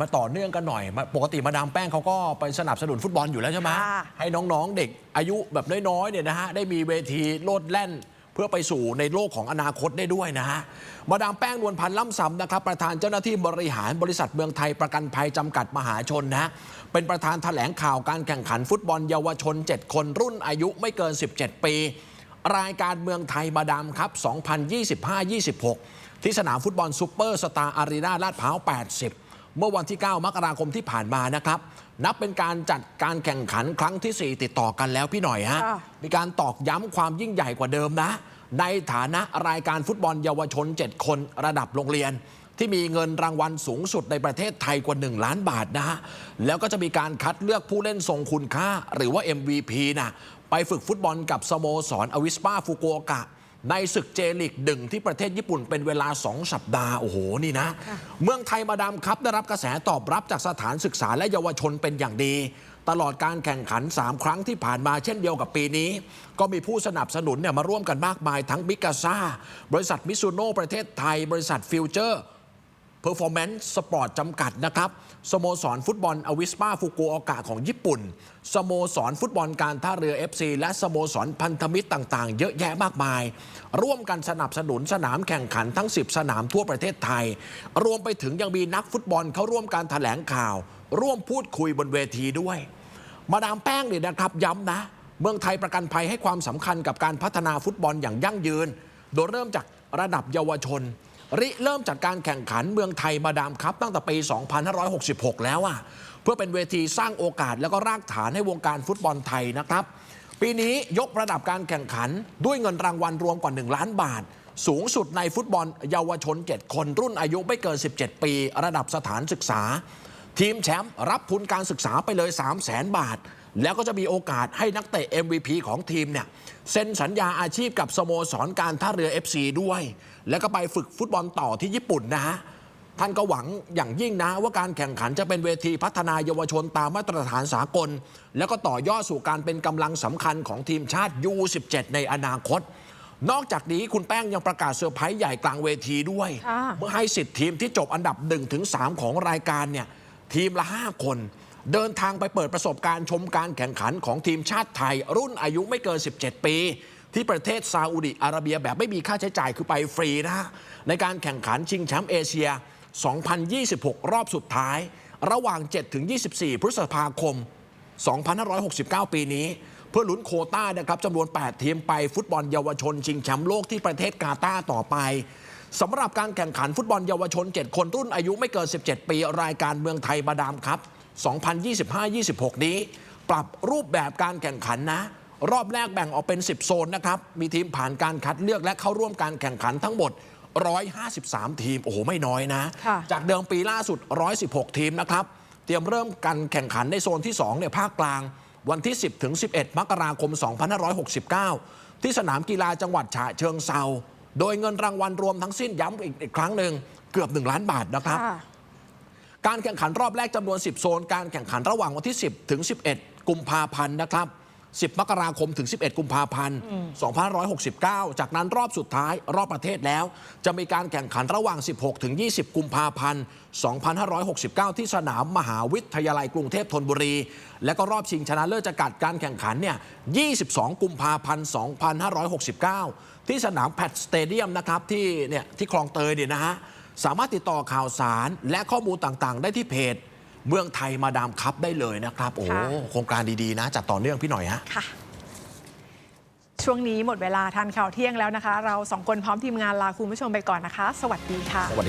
มาต่อเนื่องกันหน่อยมาปกติมาดามแป้งเขาก็ไปสนับสนุนฟุตบอลอยู่แล้วใช่ไหมค่ะให้น้องๆเด็กอายุแบบน้อยๆเนี่ยนะฮะได้มีเวทีโลดแล่น เพื่อไปสู่ในโลกของอนาคตได้ด้วยนะฮะมาดามแป้งนวลพันธ์ล่ำซำนะครับประธานเจ้าหน้าที่บริหารบริษัทเมืองไทยประกันภัยจำกัดมหาชนนะฮะเป็นประธานแถลงข่าวการแข่งขันฟุตบอลเยาวชน 7 คนรุ่นอายุไม่เกิน 17 ปี รายการเมืองไทยมาดามครับ 2025-26 ที่สนามฟุตบอลซูเปอร์สตาร์อารีนาลาดพร้าว 80 เมื่อวันที่ 9 มกราคมที่ผ่านมานะครับ นับเป็นการจัดการแข่งขันครั้งที่ 4 ติดต่อกันแล้วพี่หน่อยฮะค่ะมีการตอกย้ำความยิ่งใหญ่กว่าเดิมนะ ในฐานะรายการฟุตบอลเยาวชน 7 คนระดับโรงเรียน ที่มีเงินรางวัลสูงสุดในประเทศไทยกว่า 1 ล้านบาทนะฮะ แล้วก็จะมีการคัดเลือกผู้เล่นทรงคุณค่า หรือว่า MVP นะไปฝึกฟุตบอลกับสโมสรอวิสปาฟุกุโอกะ ในศึกเจลิกดึงที่ประเทศญี่ปุ่นเป็นเวลา 2 สัปดาห์ โอ้โห นี่นะ เมืองไทยมาดามครับ ได้รับกระแสตอบรับจากสถานศึกษาและเยาวชนเป็นอย่างดี ตลอดการแข่งขัน 3 ครั้งที่ผ่านมาเช่นเดียวกับปีนี้ ก็มีผู้สนับสนุนเนี่ยมาร่วมกันมากมายทั้งบิกาซ่า บริษัทมิซูโน่ประเทศไทย บริษัทฟิวเจอร์ Performance Sport จำกัดนะครับ สโมสรฟุตบอลอวิสปาฟุกุโอกะของญี่ปุ่น สโมสรฟุตบอลการท่าเรือ FC และสโมสรพันธมิตรต่างๆ เยอะแยะมากมาย ร่วมกันสนับสนุนสนามแข่งขันทั้ง 10 สนามทั่วประเทศไทย รวมไปถึงยังมีนักฟุตบอลเขาร่วมการถแถลงข่าว ร่วมพูดคุยบนเวทีด้วย มาดามแป้งเนี่ยนะครับย้ำนะ เมืองไทยประกันภัยให้ความสำคัญกับการพัฒนาฟุตบอลอย่างยั่งยืน โดยเริ่มจากระดับเยาวชน ริเริ่มจากการแข่งขันเมืองไทยมาดามครับตั้งแต่ปี 2566 แล้วอะเพื่อเป็นเวทีสร้างโอกาสแล้วก็รากฐานให้วงการฟุตบอลไทยนะครับ ปีนี้ยกระดับการแข่งขันด้วยเงินรางวัลรวมกว่า 1 ล้านบาท สูงสุดในฟุตบอลเยาวชน 7 คนรุ่นอายุไม่เกิน 17 ปี ระดับสถานศึกษา ทีมแชมป์รับทุนการศึกษาไปเลย 3 0 0แสนบาท แล้วก็จะมีโอกาสให้นักเตะ MVP ของทีมเนี่ยเซ็นสัญญาอาชีพกับสโมสรการท่าเรือ FC ด้วย แล้วก็ไปฝึกฟุตบอลต่อที่ญี่ปุ่นนะฮะท่านก็หวังอย่างยิ่งนะว่าการแข่งขันจะเป็นเวทีพัฒนายเยาวชนตามมาตรฐานสากล แล้วก็ต่อยอดสู่การเป็นกำลังสำคัญของทีมชาติ U17 ในอนาคต นอกจากนี้คุณแป้งยังประกาศเซอร์ไพรส์ใหญ่กลางเวทีด้วยค่ะเมื่อให้สิทธิ์ทีมที่จบอันดับ 1-3 ของรายการเนี่ยทีมละ 5 คน เดินทางไปเปิดประสบการณ์ชมการแข่งขันของทีมชาติไทย รุ่นอายุไม่เกิน 17 ปี ที่ประเทศซาอุดิอาระเบียแบบไม่มีค่าใช้จ่ายคือไปฟรีนะฮะในการแข่งขันชิงแชมป์เอเชีย 2026 รอบสุดท้าย ระหว่าง 7-24 พฤษภาคม 2569 ปีนี้ เพื่อลุ้นโคต้านะครับจำนวน 8 ทีมไปฟุตบอลเยาวชน ชิงแชมป์โลกที่ประเทศกาตาร์ต่อไปสำหรับการแข่งขันฟุตบอลเยาวชน 7 คนรุ่นอายุไม่เกิน 17 ปีรายการเมืองไทยมาดามครับ 2025-26 นี้ ปรับรูปแบบการแข่งขันนะ รอบแรกแบ่งออกเป็น 10 โซนนะครับ มีทีมผ่านการคัดเลือกและเข้าร่วมการแข่งขันทั้งหมด 153 ทีม โอ้โห ไม่น้อยนะค่ะจากเดิมปีล่าสุด 116 ทีมนะครับ เตรียมเริ่มการแข่งขันในโซนที่2เนี่ยภาคกลาง วันที่ 10 ถึง 11 มกราคม 2569 ที่สนามกีฬาจังหวัดฉะเชิงเซาโดยเงินรางวัลรวมทั้งสิ้นย้ำอีกอีกครั้งหนึ่งเกือบ 1 ล้านบาทนะครับค่ะ การแข่งขันรอบแรกจำนวน 10 โซน การแข่งขันระหว่างวันที่ 10 ถึง 11 กุมภาพันธ์นะครับ 10 มกราคมถึง 11 กุมภาพันธ์ 2569 จากนั้นรอบสุดท้ายรอบประเทศแล้ว จะมีการแข่งขันระหว่าง 16 ถึง 20 กุมภาพันธ์ 2569 ที่สนามมหาวิทยาลัยกรุงเทพธนบุรี และก็รอบชิงชนะเลิศจะกัดการแข่งขันเนี่ย 22 กุมภาพันธ์ 2569 ที่สนามแพทสเตเดียมนะครับที่เนี่ยที่คลองเตยเนี่ยนะฮะ สามารถติดต่อข่าวสารและข้อมูลต่างๆ ได้ที่เพจ เมืองไทยมาดามคัพได้เลยนะครับ โอ้โหค่ะ โครงการดี ๆ นะ จัดต่อเนื่องพี่หน่อยฮะ ค่ะ ช่วงนี้หมดเวลาทานข่าวเที่ยงแล้วนะคะ เราสองคนพร้อมทีมงานลาคุณผู้ชมไปก่อนนะคะ สวัสดีค่ะสวัสดี